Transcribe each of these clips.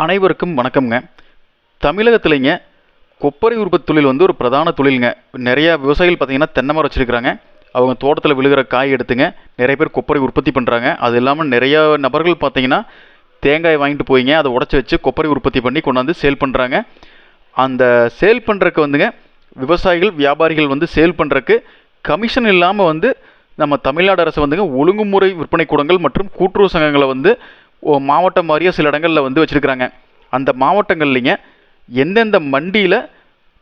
அனைவருக்கும் வணக்கம்ங்க. தமிழகத்துலைங்க கொப்பரை உற்பத்தி தொழில் வந்து ஒரு பிரதான தொழிலுங்க. நிறையா விவசாயிகள் பார்த்தீங்கன்னா தென்னை மரம் வச்சுருக்கிறாங்க. அவங்க தோட்டத்தில் விழுகிற காய் எடுத்துங்க. நிறைய பேர் கொப்பரை உற்பத்தி பண்ணுறாங்க அது இல்லாமல் நிறையா நபர்கள் பார்த்தீங்கன்னா தேங்காய் வாங்கிட்டு போய்ங்க. அதை உடச்சி வச்சு கொப்பரை உற்பத்தி பண்ணி கொண்டாந்து சேல் பண்ணுறாங்க அந்த சேல் பண்ணுறக்கு வந்துங்க விவசாயிகள் வியாபாரிகள் வந்து சேல் பண்ணுறக்கு கமிஷன் இல்லாமல் வந்து நம்ம தமிழ்நாடு அரசு வந்துங்க ஒழுங்குமுறை விற்பனை கூடங்கள் மற்றும் கூட்டுறவு சங்கங்களை வந்து மாவட்டம் வாரியாக சில இடங்களில் வந்து வச்சுருக்கிறாங்க. அந்த மாவட்டங்கள்லிங்க எந்தெந்த மண்டியில்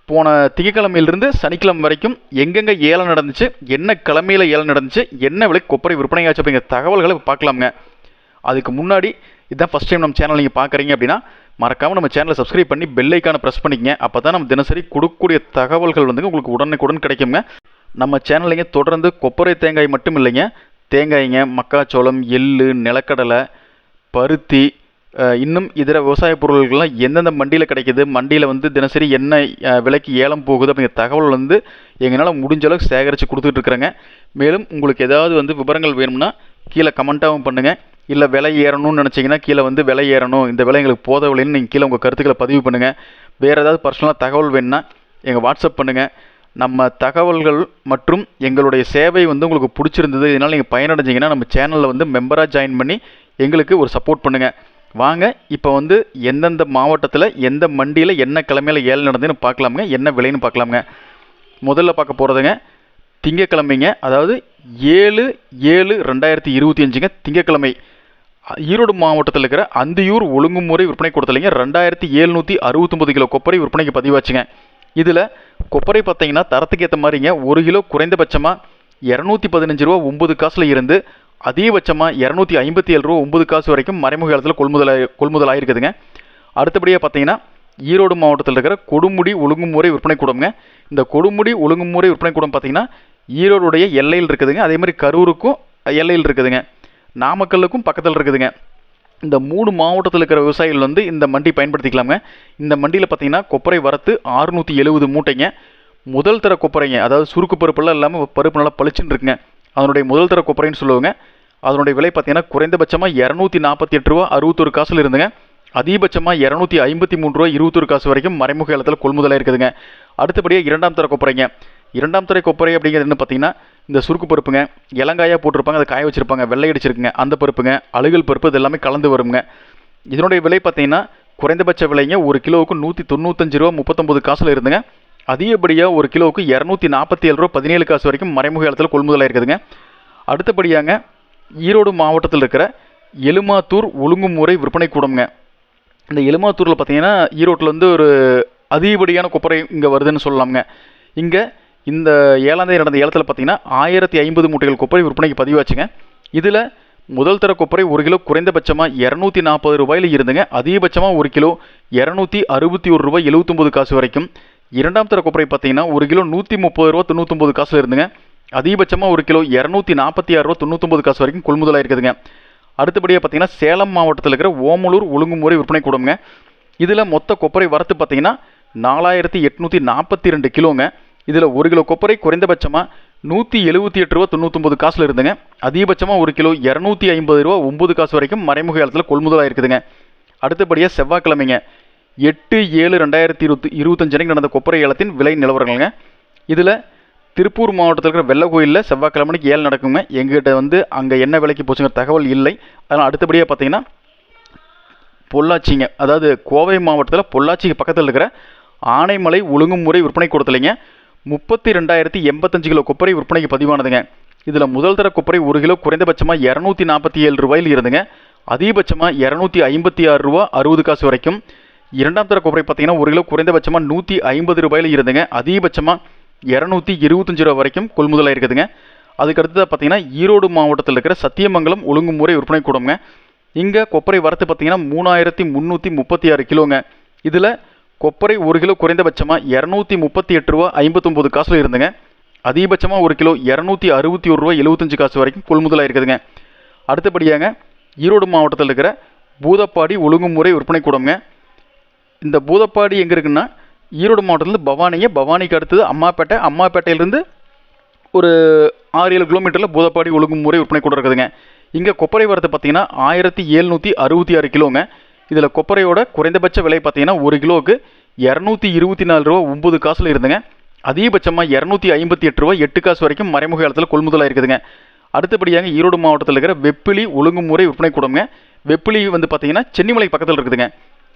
போன திங்கக்கிழமையிலிருந்து சனிக்கிழமை வரைக்கும் எங்கெங்கே ஏலம் நடந்துச்சு என்ன கிழமையில் ஏலம் நடந்துச்சு என்ன விலை கொப்பரை விற்பனையாச்சு அப்படிங்கிற தகவல்களை பார்க்கலாமுங்க. அதுக்கு முன்னாடி இதான் ஃபஸ்ட் டைம் நம்ம சேனல் நீங்கள் பார்க்குறீங்க அப்படின்னா மறக்காமல் நம்ம சேனலை சப்ஸ்கிரைப் பண்ணி பெல்லைக்கான ப்ரெஸ் பண்ணிக்கங்க. அப்போ தான் நம்ம தினசரி கொடுக்கக்கூடிய தகவல்கள் வந்து உங்களுக்கு உடனுக்குடன் கிடைக்குங்க. நம்ம சேனலிங்க தொடர்ந்து கொப்பரை தேங்காய் மட்டும் இல்லைங்க. தேங்காய்ங்க மக்காச்சோளம் எள்ளு நிலக்கடலை பருத்தி இன்னும் இதர விவசாய பொருட்கள்லாம் எந்தெந்த மண்டியில் கிடைக்கிது மண்டியில் வந்து தினசரி என்ன விலைக்கு ஏலம் போகுது அப்படிங்கிற தகவல் வந்து எங்களால் முடிஞ்ச அளவுக்கு சேகரித்து கொடுத்துட்ருக்குறேங்க மேலும் உங்களுக்கு ஏதாவது வந்து விவரங்கள் வேணும்னா கீழே கமெண்ட்டாகவும் பண்ணுங்கள் இல்லை விலை ஏறணும்னு நினச்சிங்கன்னா கீழே வந்து விலை ஏறணும். இந்த விலை எங்களுக்கு போதவில்லைன்னு நீங்கள் கீழே உங்கள் கருத்துக்களை பதிவு பண்ணுங்கள் வேறு ஏதாவது பர்சனலாக தகவல் வேணும்னா எங்கள் வாட்ஸ்அப் பண்ணுங்கள் நம்ம தகவல்கள் மற்றும் எங்களுடைய சேவை வந்து உங்களுக்கு பிடிச்சிருந்தது இதனால் நீங்கள் பயனடைஞ்சிங்கன்னா நம்ம சேனலில் வந்து மெம்பராக ஜாயின் பண்ணி எங்களுக்கு ஒரு சப்போர்ட் பண்ணுங்கள் வாங்க இப்போ வந்து எந்தெந்த மாவட்டத்தில் எந்த மண்டியில் என்ன கிழமையில் ஏழு நடந்ததுன்னு பார்க்கலாமுங்க. என்ன விலைன்னு பார்க்கலாமுங்க. முதல்ல பார்க்க போகிறதுங்க திங்கக்கிழமைங்க அதாவது ஏழு ஏழு ரெண்டாயிரத்தி இருபத்தி அஞ்சுங்க திங்கக்கிழமை. ஈரோடு மாவட்டத்தில் இருக்கிற அந்தியூர் ஒழுங்குமுறை விற்பனை கொடுத்தலைங்க ரெண்டாயிரத்தி எழுநூற்றி அறுபத்தொம்பது கிலோ கொப்பரை விற்பனைக்கு பதிவாச்சுங்க. இதில் கொப்பரை பார்த்தீங்கன்னா தரத்துக்கு ஏற்ற மாதிரிங்க ஒரு கிலோ குறைந்தபட்சமாக இரநூத்தி பதினஞ்சு ரூபா ஒம்பது காசில் இருந்து அதிகபட்சமாக இரநூத்தி ஐம்பத்தி ஏழு ரூபா ஒம்பது காசு வரைக்கும் மறைமுக காலத்தில் கொள்முதல் கொள்முதலாயிருக்குதுங்க அடுத்தபடியாக பார்த்தீங்கன்னா ஈரோடு மாவட்டத்தில் இருக்கிற கொடுமுடி ஒழுங்குமுறை விற்பனை கூடம்ங்க. இந்த கொடுமுடி ஒழுங்குமுறை விற்பனை கூடம் பார்த்தீங்கன்னா ஈரோடுடைய எல்லையில் இருக்குதுங்க. அதே மாதிரி கரூருக்கும் எல்லையில் இருக்குதுங்க. நாமக்கல்லுக்கும் பக்கத்தில் இருக்குதுங்க. இந்த மூணு மாவட்டத்தில் இருக்கிற விவசாயிகள் வந்து இந்த மண்டி பயன்படுத்திக்கலாங்க இந்த மண்டியில் பார்த்தீங்கன்னா கொப்பரை வரத்து ஆறுநூற்றி எழுபது மூட்டைங்க. முதல் தர கொப்பரைங்க அதாவது சுருக்கு பருப்பெல்லாம் இல்லாமல் பருப்பு நல்லா பளிச்சுன்னு இருக்குங்க. அதனுடைய முதல் தர கொப்பரைன்னு சொல்லுவாங்க. அதனுடைய விலை பார்த்தீங்கன்னா குறைந்தபட்சமாக இரநூத்தி நாற்பத்தி எட்டு ரூபா அறுபத்தொரு காசில் இருந்துங்க. அதிகபட்சமாக இரநூத்தி ஐம்பத்தி மூணு ரூபா இருபத்தொரு காசு வரைக்கும் மறைமுக இடத்துல கொள்முதலாக இருக்குதுங்க. அடுத்தபடியாக இரண்டாம் தர கொப்பரைங்க. இரண்டாம் துறை கொப்பரை அப்படிங்கிறது என்ன பார்த்தீங்கன்னா இந்த சுருக்கு பருப்புங்க இலங்காயாக போட்டிருப்பாங்க அதை காய வச்சிருப்பாங்க வெள்ளை அடிச்சிருக்குங்க அந்த பருப்புங்க அழுகல் பருப்பு இது எல்லாமே கலந்து வருங்க. இதனுடைய விலை பார்த்தீங்கன்னா குறைந்தபட்ச விலைங்க ஒரு கிலோவுக்கு நூற்றி தொண்ணூத்தஞ்சு ரூபா முப்பத்தொம்பது காசில் இருந்துங்க. அதிகப்படியாக ஒரு கிலோவுக்கு இரநூத்தி நாற்பத்தி ஏழு ரூபா பதினேழு காசு வரைக்கும் மறைமுக இடத்துல கொள்முதலாக இருக்குதுங்க. அடுத்தபடியாங்க ஈரோடு மாவட்டத்தில் இருக்கிற எலுமாத்தூர் ஒழுங்குமுறை விற்பனை கூடம்ங்க. இந்த எலுமாத்தூரில் பார்த்தீங்கன்னா ஈரோட்டில் வந்து ஒரு அதிகப்படியான கொப்பரை இங்கே வருதுன்னு சொல்லலாம்ங்க. இங்கே இந்த ஏழாந்தேதி நடந்த ஏலத்தில் பார்த்தீங்கன்னா ஆயிரத்தி ஐம்பது மூட்டைகள் கொப்பரை விற்பனைக்கு பதிவாச்சுங்க. இதில் முதல் தர கொப்பரை ஒரு கிலோ குறைந்தபட்சமாக இரநூத்தி நாற்பது ரூபாயில் இருந்துங்க. அதிகபட்சமாக ஒரு கிலோ இரநூத்தி அறுபத்தி ஒரு ரூபாய் எழுபத்தொம்பது காசு வரைக்கும் இரண்டாம் தர கொப்பரை பார்த்தீங்கன்னா ஒரு கிலோ நூற்றி முப்பது ரூபா தொண்ணூற்றொம்பது காசில் இருந்துங்க அதிகபட்சமாக ஒரு கிலோ இரநூத்தி நாற்பத்தி ஆறு ரூபா தொண்ணூற்றொம்பது காசு வரைக்கும் கொள்முதலாக இருக்குதுங்க. அடுத்தபடியாக பார்த்தீங்கன்னா சேலம் மாவட்டத்தில் இருக்கிற ஓமலூர் ஒழுங்குமுறை விற்பனை கூடங்க. இதில் மொத்த கொப்பரை வரத்து பார்த்தீங்கன்னா நாலாயிரத்தி எட்நூற்றி நாற்பத்தி ரெண்டு கிலோங்க. இதில் ஒரு கிலோ கொப்பரை குறைந்தபட்சமாக நூற்றி எழுபத்தி எட்டு ரூபா தொண்ணூற்றொம்பது காசில் இருந்துங்க அதிகபட்சமாக ஒரு கிலோ இரநூத்தி ஐம்பது ரூபா ஒம்பது காசு வரைக்கும் மறைமுக காலத்தில் கொள்முதலாக இருக்குதுங்க. அடுத்தபடியாக செவ்வாய்க்கிழமைங்க. எட்டு ஏழு ரெண்டாயிரத்தி இருபத்தி இருபத்தஞ்சு அன்னைக்கு நடந்த கொப்பரை ஏலத்தின் விலை நிலவரங்கள்ங்க. இதில் திருப்பூர் மாவட்டத்தில் இருக்கிற வெள்ளக்கோயிலில் செவ்வாய்க்கிழமைக்கு ஏழு நடக்குங்க. எங்ககிட்ட வந்து அங்கே என்ன விலைக்கு போச்சுங்கிற தகவல் இல்லை. அதனால் அடுத்தபடியாக பார்த்தீங்கன்னா பொள்ளாச்சிங்க. அதாவது கோவை மாவட்டத்தில் பொள்ளாச்சிக்கு பக்கத்தில் இருக்கிற ஆனைமலை ஒழுங்குமுறை விற்பனை கொடுத்தலைங்க முப்பத்தி ரெண்டாயிரத்தி எண்பத்தஞ்சு கிலோ கொப்பரை விற்பனைக்கு பதிவானதுங்க. இதில் முதல் தர கொப்பரை ஒரு கிலோ குறைந்தபட்சமாக இரநூத்தி நாற்பத்தி ஏழு ரூபாயில் இருந்துங்க. அதிகபட்சமாக இரநூத்தி ஐம்பத்தி ஆறு ரூபா அறுபது காசு வரைக்கும் இரண்டாம் தர கொப்பரை பார்த்தீங்கன்னா ஒரு கிலோ குறைந்தபட்சமாக நூற்றி ஐம்பது ரூபாயில் இருந்துங்க அதிகபட்சமாக இரநூத்தி இருபத்தஞ்சி ரூபா வரைக்கும் கொள்முதலாக இருக்குதுங்க. அதுக்கு அடுத்ததாக பார்த்தீங்கன்னா ஈரோடு மாவட்டத்தில் இருக்கிற சத்தியமங்கலம் ஒழுங்குமுறை விற்பனை கூடங்க இங்கே கொப்பரை வரத்து பார்த்தீங்கன்னா மூணாயிரத்தி முந்நூற்றி முப்பத்தி ஆறு கிலோங்க. இதில் கொப்பரை ஒரு கிலோ குறைந்தபட்சமாக இரநூத்தி முப்பத்தி எட்டு ரூபா ஐம்பத்தொம்போது காசில் இருந்துங்க அதிகபட்சமாக ஒரு கிலோ இரநூத்தி அறுபத்தி ஒரு ரூபா எழுபத்தஞ்சு காசு வரைக்கும் கொள்முதலாக இருக்குதுங்க. அடுத்தபடியாங்க ஈரோடு மாவட்டத்தில் இருக்கிற பூதப்பாடி ஒழுங்குமுறை விற்பனை கூடங்க இந்த பூதப்பாடி எங்கே இருக்குன்னா ஈரோடு மாவட்டத்தில் பவானிங்க பவானிக்கு அடுத்தது அம்மாப்பேட்டை. அம்மாப்பேட்டையிலேருந்து ஒரு ஆறு ஏழு கிலோமீட்டரில் பூதப்பாடி ஒழுங்குமுறை விற்பனை கூட இருக்குதுங்க. இங்கே கொப்பரை வரத்து பார்த்தீங்கன்னா ஆயிரத்தி எழுநூற்றி அறுபத்தி ஆறு கிலோங்க. இதில் கொப்பரையோட குறைந்தபட்ச விலை பார்த்தீங்கன்னா ஒரு கிலோவுக்கு இரநூத்தி இருபத்தி நாலு ரூபா ஒம்பது காசில் இருந்துங்க. அதிகபட்சமாக இரநூத்தி ஐம்பத்தி எட்டு ரூபா எட்டு காசு வரைக்கும் மறைமுக காலத்தில் கொள்முதலாக இருக்குதுங்க அடுத்தபடியாக ஈரோடு மாவட்டத்தில் இருக்கிற வெப்பிலி ஒழுங்குமுறை விற்பனை கூடங்க வெப்பிலி வந்து பார்த்தீங்கன்னா சென்னிமலை பக்கத்தில் இருக்குதுங்க.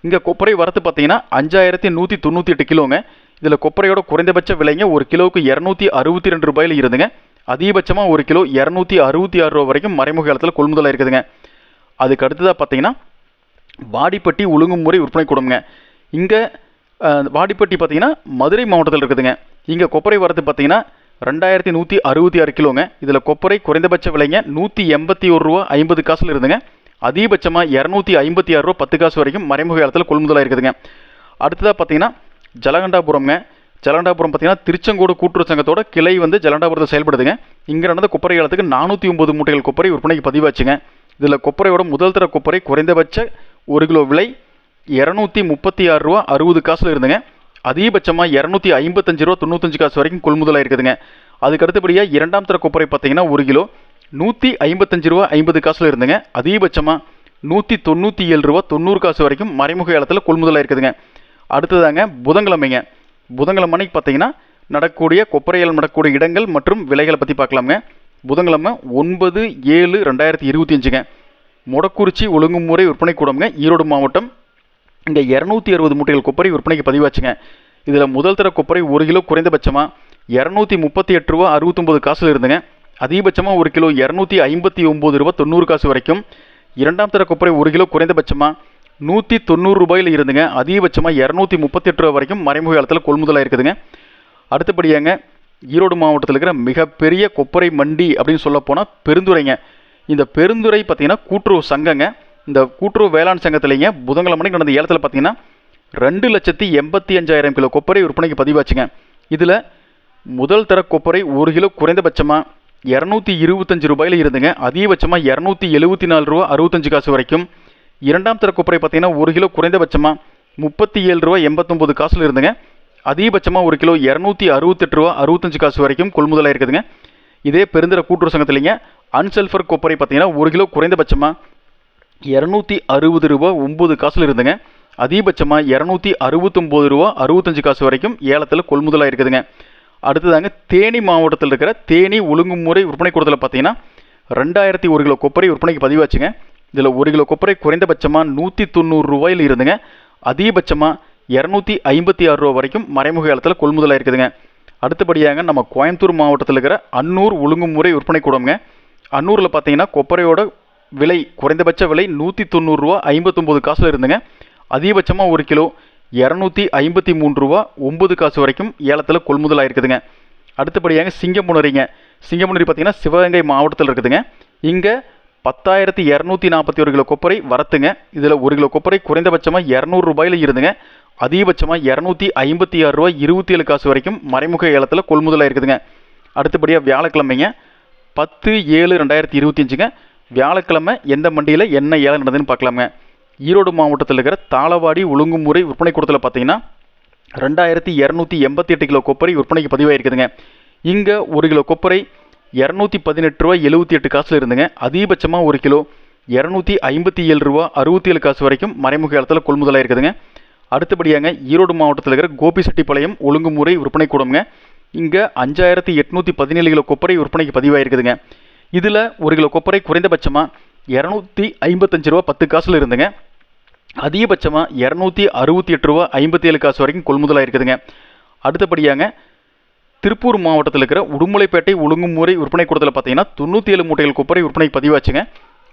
இங்கே கொப்பரை வரத்து பார்த்தீங்கன்னா அஞ்சாயிரத்தி நூற்றி தொண்ணூற்றி எட்டு கிலோங்க. இதில் கொப்பரையோட குறைந்தபட்ச விலைங்க ஒரு கிலோவுக்கு இரநூத்தி அறுபத்தி ரெண்டு ரூபாயில் இருந்துங்க. அதிகபட்சமாக ஒரு கிலோ இரநூத்தி அறுபத்தி ஆறு ரூபா வரைக்கும் மறைமுக இடத்துல கொள்முதலாக இருக்குதுங்க. அதுக்கு அடுத்ததாக பார்த்தீங்கன்னா வாடிப்பட்டி ஒழுங்குமுறை விற்பனை கொடுங்க இங்கே வாடிப்பட்டி பார்த்தீங்கன்னா மதுரை மாவட்டத்தில் இருக்குதுங்க. இங்கே கொப்பரை வரது பார்த்தீங்கன்னா ரெண்டாயிரத்தி நூற்றி அறுபத்தி ஆறு கிலோங்க. இதில் கொப்பரை குறைந்தபட்ச விலைங்க நூற்றி எண்பத்தி ஒரு ரூபா ஐம்பது காசில் இருந்துங்க. அதிகபட்சமாக இரநூத்தி ஐம்பத்தி ஆறு ரூபா பத்து காசு வரைக்கும் மறைமுக இடத்துல கொள்முதலாக இருக்குதுங்க. அடுத்ததாக பார்த்தீங்கன்னா ஜலகண்டாபுரம்ங்க. ஜலகண்டாபுரம் பார்த்தீங்கன்னா திருச்செங்கோடு கூட்டுறவு சங்கத்தோட கிளை வந்து ஜலகண்டாபுரத்தில் செயல்படுதுங்க. இங்கே நடந்த குப்பரை காலத்துக்கு நானூற்றி ஒம்பது மூட்டைகள் கொப்பரை விற்பனைக்கு பதிவாச்சுங்க. இதில் கொப்பரையோட முதல் தர கொப்பரை குறைந்தபட்ச ஒரு கிலோ விலை இரநூத்தி முப்பத்தி ஆறு ரூபா அறுபது காசில் இருந்துங்க. அதிகபட்சமாக இரநூத்தி ஐம்பத்தஞ்சு ரூபா தொண்ணூத்தஞ்சு காசு வரைக்கும் கொள்முதலாக இருக்குதுங்க. அதுக்கு அடுத்தபடியாக இரண்டாம் தர கொப்பரை பார்த்தீங்கன்னா ஒரு கிலோ நூற்றி ஐம்பத்தஞ்சு ரூபா ஐம்பது காசில் இருந்துங்க. அதிகபட்சமாக நூற்றி தொண்ணூற்றி ஏழு ரூபா தொண்ணூறு காசு வரைக்கும் மறைமுக ஏலத்தில் கொள்முதலாக இருக்குதுங்க. அடுத்ததாங்க புதன்கிழமைங்க. புதன்கிழமை அன்னைக்கு பார்த்தீங்கன்னா நடக்கக்கூடிய கொப்பரையல் நடக்கக்கூடிய இடங்கள் மற்றும் விலைகளை பற்றி பார்க்கலாங்க புதன்கிழமை ஒன்பது ஏழு ரெண்டாயிரத்தி இருபத்தி அஞ்சுங்க. முடக்குறிச்சி ஒழுங்குமுறை விற்பனை கூடம்ங்க. ஈரோடு மாவட்டம். இங்கே இரநூத்தி அறுபது மூட்டைகள் கொப்பரை விற்பனைக்கு பதிவாச்சுங்க. இதில் முதல் தர கொப்பரை ஒரு கிலோ குறைந்தபட்சமாக இரநூத்தி முப்பத்தி எட்டு ரூபா அறுபத்தொம்பது காசில் இருந்துங்க. அதிகபட்சமாக ஒரு கிலோ இரநூத்தி ஐம்பத்தி ஒம்பது ரூபா தொண்ணூறு காசு வரைக்கும். இரண்டாம் தர கொப்பரை ஒரு கிலோ குறைந்தபட்சமாக நூற்றி தொண்ணூறு ரூபாயில் இருந்துங்க. அதிகபட்சமாக இரநூத்தி முப்பத்தெட்டு ரூபா வரைக்கும் மறைமுக காலத்தில் கொள்முதலாக இருக்குதுங்க. அடுத்தபடியாங்க ஈரோடு மாவட்டத்தில் இருக்கிற மிகப்பெரிய கொப்பரை மண்டி அப்படின்னு சொல்ல போனால் பெருந்துறைங்க. இந்த பெருந்துறை பார்த்திங்கன்னா கூட்டுறவு சங்கங்க. இந்த கூட்டுறவு வேளாண் சங்கத்திலேங்க புதன்கிழமைக்கு நடந்த ஏலத்தில் பார்த்தீங்கன்னா ரெண்டு லட்சத்தி எண்பத்தி அஞ்சாயிரம் கிலோ கொப்பரை விற்பனைக்கு பதிவாச்சுங்க. இதில் முதல் தர கொப்பரை ஒரு கிலோ குறைந்தபட்சமாக இரநூத்தி இருபத்தஞ்சு ரூபாயில் இருந்துங்க. அதிகபட்சமாக இரநூத்தி எழுபத்தி நாலு ரூபா அறுபத்தஞ்சு காசு வரைக்கும். இரண்டாம் தர கொப்பரை பார்த்தீங்கன்னா ஒரு கிலோ குறைந்தபட்சமாக முப்பத்தி ஏழு ரூபா எண்பத்தொம்போது காசில் இருந்துங்க. அதிகபட்சமாக ஒரு கிலோ இரநூத்தி அறுபத்தெட்டு ரூபா அறுபத்தஞ்சு காசு வரைக்கும் கொள்முதலாக இருக்குதுங்க. இதே பெருந்திர கூட்டுறவு சங்கத்திலேங்க. அன்சல்ஃபர் கொப்பரை பார்த்தீங்கன்னா ஒரு கிலோ குறைந்தபட்சமாக இரநூத்தி அறுபது ரூபா ஒம்பது காசில் இருந்துங்க. அதிகபட்சமாக இரநூத்தி அறுபத்தொம்போது ரூபா அறுபத்தஞ்சு காசு வரைக்கும் ஏலத்தில் கொள்முதலாக இருக்குதுங்க. அடுத்ததாங்க தேனி மாவட்டத்தில் இருக்கிற தேனி ஒழுங்குமுறை விற்பனை கூடத்தில் பார்த்தீங்கன்னா ரெண்டாயிரத்தி ஒரு கிலோ கொப்பரை விற்பனைக்கு பதிவாச்சுங்க. இதில் ஒரு கிலோ கொப்பரை குறைந்தபட்சமாக நூற்றி தொண்ணூறு ரூபாயில் இருந்துங்க. அதிகபட்சமாக இரநூத்தி ஐம்பத்தி ஆறு ரூபா வரைக்கும் மறைமுக ஏலத்தில் கொள்முதலாக இருக்குதுங்க அடுத்தபடியாக நம்ம கோயம்புத்தூர் மாவட்டத்தில் இருக்கிற அன்னூர் ஒழுங்குமுறை விற்பனை கூடங்க அன்னூரில் பார்த்தீங்கன்னா கொப்பரையோட விலை குறைந்தபட்ச விலை நூற்றி தொண்ணூறுரூவா ஐம்பத்தொம்போது காசில் இருந்துங்க. அதிகபட்சமாக ஒரு கிலோ இரநூத்தி ஐம்பத்தி மூணு ரூபா ஒம்பது காசு வரைக்கும் ஏலத்தில் கொள்முதல் இருக்குதுங்க அடுத்தபடியாக சிங்கமுனரிங்க சிங்கமுனரி பார்த்தீங்கன்னா சிவகங்கை மாவட்டத்தில் இருக்குதுங்க. இங்கே பத்தாயிரத்தி இரநூத்தி நாற்பத்தி ஒரு கிலோ கொப்பரை வரத்துங்க. இதில் ஒரு கிலோ கொப்பரை குறைந்தபட்சமாக இரநூறு ரூபாயில் இருந்துங்க. அதிகபட்சமாக இரநூத்தி ஐம்பத்தி ஆறு ரூபாய் இருபத்தி ஏழு காசு வரைக்கும் மறைமுக ஏலத்தில் கொள்முதலாக இருக்குதுங்க அடுத்தபடியாக வியாழக்கிழமைங்க. பத்து ஏழு ரெண்டாயிரத்தி இருபத்தி அஞ்சுங்க. வியாழக்கிழமை எந்த மண்டியில் என்ன ஏலம் நடந்ததுன்னு பார்க்கலாங்க ஈரோடு மாவட்டத்தில் இருக்கிற தாளவாடி ஒழுங்குமுறை விற்பனை கூடத்தில் பார்த்தீங்கன்னா ரெண்டாயிரத்தி இரநூத்தி எண்பத்தி எட்டு கிலோ கொப்பரை விற்பனைக்கு பதிவாயிருக்குதுங்க. இங்கே ஒரு கிலோ கொப்பரை இரநூத்தி பதினெட்டு ரூபா எழுபத்தி எட்டு காசில் இருந்துங்க. அதிகபட்சமாக ஒரு கிலோ இரநூத்தி ஐம்பத்தி ஏழு ரூபா அறுபத்தி ஏழு காசு வரைக்கும் மறைமுக இடத்துல கொள்முதலாக இருக்குதுங்க. அடுத்தபடியாங்க ஈரோடு மாவட்டத்தில் இருக்கிற கோபிசெட்டிப்பாளையம் ஒழுங்குமுறை விற்பனை கூடம்ங்க. இங்கே அஞ்சாயிரத்தி எட்நூற்றி பதினேழு கிலோ கொப்பரை விற்பனைக்கு பதிவாயிருக்குதுங்க. இதில் ஒரு கிலோ கொப்பரை குறைந்தபட்சமாக இரநூத்தி ஐம்பத்தஞ்சு ரூபா பத்து காசில் இருந்துங்க. அதிகபட்சமாக இரநூத்தி அறுபத்தி எட்டு ரூபா ஐம்பத்தி ஏழு காசு வரைக்கும் கொள்முதலாக இருக்குதுங்க. அடுத்தபடியாங்க திருப்பூர் மாவட்டத்தில் இருக்கிற உடுமலைப்பேட்டை ஒழுங்குமுறை விற்பனை கூடத்தில் பார்த்தீங்கன்னா தொண்ணூற்றி ஏழு மூட்டைகள் கொப்பரை விற்பனை பதிவாச்சுங்க.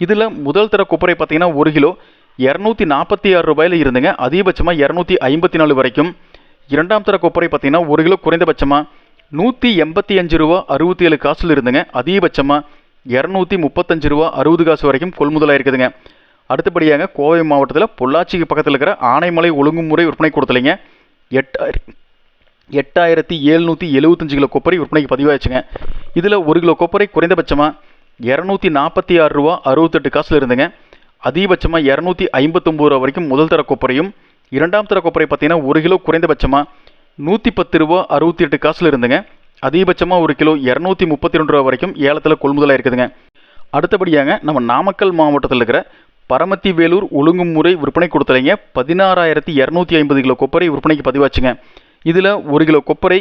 இதில் முதல் தர கொப்பரை பார்த்தீங்கன்னா ஒரு கிலோ இரநூத்தி நாற்பத்தி ஆறு ரூபாயில் இருந்துங்க. அதிகபட்சமாக இரநூத்தி ஐம்பத்தி நாலு வரைக்கும். இரண்டாம் தர கொப்பரை பார்த்தீங்கன்னா ஒரு கிலோ குறைந்தபட்சமாக நூற்றி எண்பத்தி அஞ்சு ரூபா அறுபத்தி ஏழு காசில் இருந்துங்க. அதிகபட்சமாக இரநூத்தி முப்பத்தஞ்சு ரூபா அறுபது காசு வரைக்கும் கொள்முதலாக இருக்குதுங்க. அடுத்தபடியாக கோவை மாவட்டத்தில் பொள்ளாச்சிக்கு பக்கத்தில் இருக்கிற ஆனைமலை ஒழுங்குமுறை விற்பனை கொடுத்தலைங்க எட்டாயிரம் எட்டாயிரத்தி எழுநூற்றி எழுபத்தஞ்சு கிலோ கொப்பரை விற்பனைக்கு பதிவாச்சுங்க இதில் ஒரு கிலோ கொப்பரை குறைந்தபட்சமாக இரநூத்தி நாற்பத்தி ஆறு ரூபா அறுபத்தெட்டு காசில் இருந்துங்க. அதிகபட்சமாக இரநூத்தி ஐம்பத்தொம்பது ரூபா வரைக்கும் முதல் தர கொப்பரையும் இரண்டாம் தர கொப்பரை பார்த்தீங்கன்னா ஒரு கிலோ குறைந்தபட்சமாக நூற்றி பத்து ரூபா அறுபத்தி எட்டு காசில் இருந்துங்க. அதிகபட்சமாக ஒரு கிலோ இரநூத்தி முப்பத்தி ரெண்டு ரூபா வரைக்கும் ஏலத்தில் கொள்முதலாக இருக்குதுங்க. அடுத்தபடியாக நம்ம நாமக்கல் மாவட்டத்தில் இருக்கிற பரமத்தி வேலூர் ஒழுங்குமுறை விற்பனை கொடுத்தலைங்க பதினாறாயிரத்தி இரநூத்தி ஐம்பது கிலோ கொப்பரை விற்பனைக்கு பதிவாச்சுங்க. இதில் ஒரு கிலோ கொப்பரை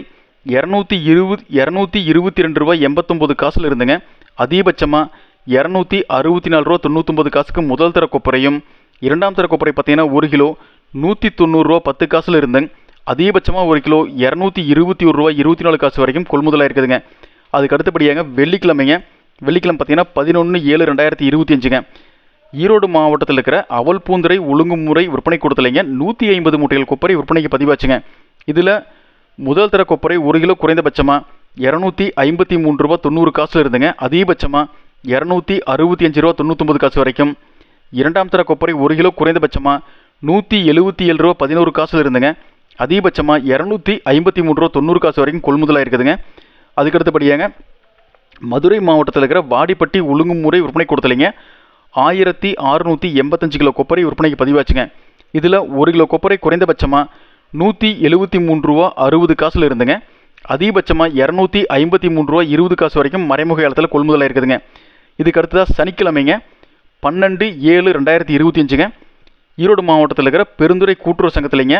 இரநூத்தி இருபது இரநூத்தி இருபத்தி ரெண்டு ரூபாய் எண்பத்தொம்போது காசில் இருந்துங்க. அதிகபட்சமாக இரநூத்தி அறுபத்தி நாலு ரூபா தொண்ணூற்றொம்பது காசுக்கு முதல் தர கொப்பரையும் இரண்டாம் தர கொப்பரை பார்த்தீங்கன்னா ஒரு கிலோ நூற்றி தொண்ணூறுரூவா பத்து காசில் இருந்துங்க. அதிகபட்சமாக ஒரு கிலோ இரநூத்தி இருபத்தி ஒரு ரூபா இருபத்தி நாலு காசு வரைக்கும் கொள்முதலாக இருக்குதுங்க. அதுக்கு அடுத்தபடியாங்க வெள்ளிக்கிழமைங்க. வெள்ளிக்கிழமை பார்த்தீங்கன்னா பதினொன்று ஏழு ரெண்டாயிரத்தி இருபத்தி அஞ்சுங்க. ஈரோடு மாவட்டத்தில் இருக்கிற அவல் பூந்துரை ஒழுங்குமுறை விற்பனை கொடுத்தலைங்க நூற்றி ஐம்பது மூட்டைகள் கொப்பரை விற்பனைக்கு பதிவாச்சுங்க. இதில் முதல் தர கொப்பரை ஒரு கிலோ குறைந்தபட்சமாக இரநூத்தி ஐம்பத்தி மூணு ரூபா தொண்ணூறு காசில் இருந்துங்க. அதிகபட்சமாக இரநூத்தி அறுபத்தி அஞ்சு ரூபா தொண்ணூற்றொம்பது காசு வரைக்கும். இரண்டாம் தர கொப்பரை ஒரு கிலோ குறைந்தபட்சமாக நூற்றி எழுபத்தி ஏழு ரூபா பதினோரு காசில் இருந்துங்க. அதிகபட்சமாக இரநூத்தி ஐம்பத்தி மூணு ரூபா தொண்ணூறு காசு வரைக்கும் கொள்முதலாக இருக்குதுங்க. அதுக்கு அடுத்தபடியாங்க மதுரை மாவட்டத்தில் இருக்கிற வாடிப்பட்டி ஒழுங்குமுறை விற்பனை கொடுத்தலைங்க ஆயிரத்தி அறுநூற்றி எண்பத்தஞ்சு கிலோ கொப்பரை விற்பனைக்கு பதிவாச்சுங்க. இதில் ஒரு கிலோ கொப்பரை குறைந்தபட்சமாக நூற்றி எழுபத்தி மூணு ரூபா அறுபது காசில் இருந்துங்க. அதிகபட்சமாக இரநூத்தி ஐம்பத்தி மூணு ரூபா இருபது காசு வரைக்கும் மறைமுக ஏலத்தில் கொள்முதலாக இருக்குதுங்க. இதுக்கு அடுத்ததாக சனிக்கிழமைங்க பன்னெண்டு ஏழு ரெண்டாயிரத்தி இருபத்தி அஞ்சுங்க. ஈரோடு மாவட்டத்தில் இருக்கிற பெருந்துறை கூட்டுறவு சங்கத்திலைங்க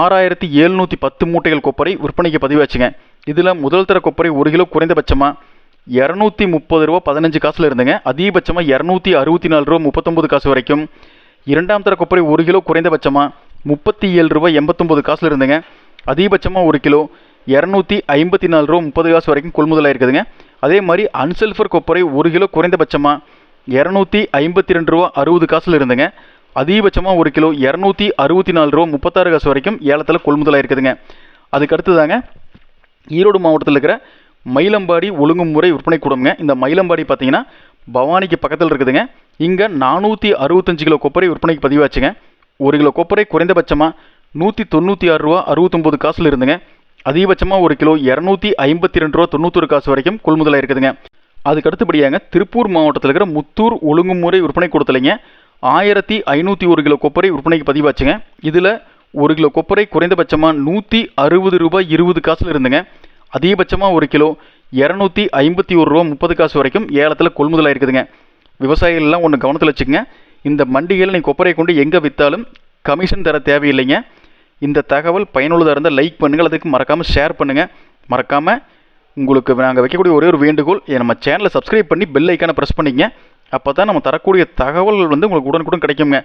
ஆறாயிரத்தி எழுநூற்றி பத்து மூட்டைகள் கொப்பரை விற்பனைக்கு பதிவாச்சுங்க. இதில் முதல் தர கொப்பரை ஒரு கிலோ குறைந்தபட்சமாக இரநூத்தி முப்பது ரூபா பதினஞ்சு காசில் இருந்துங்க. அதிகபட்சமாக இரநூத்தி அறுபத்தி நாலு ரூபா முப்பத்தொம்பது காசு வரைக்கும். இரண்டாம் தர கொப்பரை ஒரு கிலோ குறைந்தபட்சமாக முப்பத்தி ஏழு ரூபா எண்பத்தொம்பது காசில் இருந்துங்க. அதிகபட்சமாக ஒரு கிலோ இரநூத்தி ஐம்பத்தி நாலு ரூபா முப்பது காசு வரைக்கும் கொள்முதலாக இருக்குதுங்க அதே மாதிரி அன்சல்ஃபர் கொப்பரை ஒரு கிலோ குறைந்தபட்சமாக இரநூத்தி ஐம்பத்தி ரெண்டு ரூபா அறுபது காசில் இருந்துங்க. அதிகபட்சமாக ஒரு கிலோ இரநூத்தி அறுபத்தி நாலு ரூபா முப்பத்தாறு காசு வரைக்கும் ஏலத்தில் கொள்முதலாக இருக்குதுங்க அதுக்கு அடுத்ததாங்க ஈரோடு மாவட்டத்தில் இருக்கிற மயிலம்பாடி ஒழுங்குமுறை விற்பனை கூடங்க இந்த மயிலம்பாடி பார்த்தீங்கன்னா பவானிக்கு பக்கத்தில் இருக்குதுங்க. இங்கே நானூற்றி அறுபத்தஞ்சு கிலோ கொப்பரை விற்பனைக்கு பதிவாச்சுங்க. ஒரு கிலோ கொப்பரை குறைந்தபட்சமாக நூற்றி தொண்ணூற்றி ஆறு ரூபா அறுபத்தொம்போது காசில் இருந்துங்க. அதிகபட்சமாக ஒரு கிலோ இரநூத்தி ஐம்பத்தி ரெண்டு ரூபா தொண்ணூத்தொரு காசு வரைக்கும் கொள்முதலாக இருக்குதுங்க அதுக்கு அடுத்தபடியாங்க திருப்பூர் மாவட்டத்தில் இருக்கிற முத்தூர் ஒழுங்குமுறை விற்பனை கூடத்துலைங்க ஆயிரத்தி ஐநூற்றி ஒரு கிலோ கொப்பரை விற்பனைக்கு பதிவாச்சுங்க. இதில் ஒரு கிலோ கொப்பரை குறைந்தபட்சமாக நூற்றி அறுபது ரூபாய் இருபது காசில் இருந்துங்க. அதிகபட்சமாக ஒரு கிலோ இரநூத்தி ஐம்பத்தி ஒரு ரூபா முப்பது காசு வரைக்கும் ஏலத்தில் கொள்முதலாக இருக்குதுங்க விவசாயிகள்லாம் ஒன்று கவனத்தில் வச்சுக்கோங்க. இந்த மண்டிகையில் நீங்கள் கொப்பரை கொண்டு எங்கே விற்றாலும் கமிஷன் தர தேவையில்லைங்க. இந்த தகவல் பயனுள்ளதாக இருந்தால் லைக் பண்ணுங்கள் அதுக்கு மறக்காமல் ஷேர் பண்ணுங்கள் மறக்காமல் உங்களுக்கு நாங்கள் வைக்கக்கூடிய ஒரே ஒரு வேண்டுகோள் நம்ம சேனலை சப்ஸ்கிரைப் பண்ணி பெல் ஐக்கானை ப்ரெஸ் பண்ணிங்க அப்போ தான் நம்ம தரக்கூடிய தகவல்கள் வந்து உங்களுக்கு உடனுக்குடன் கிடைக்குங்க.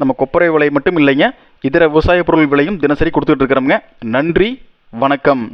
நம்ம கொப்பரை விலை மட்டும் இல்லைங்க இதர விவசாய பொருள் விலையும் தினசரி கொடுத்துட்டு இருக்கிறோங்க நன்றி வணக்கம்.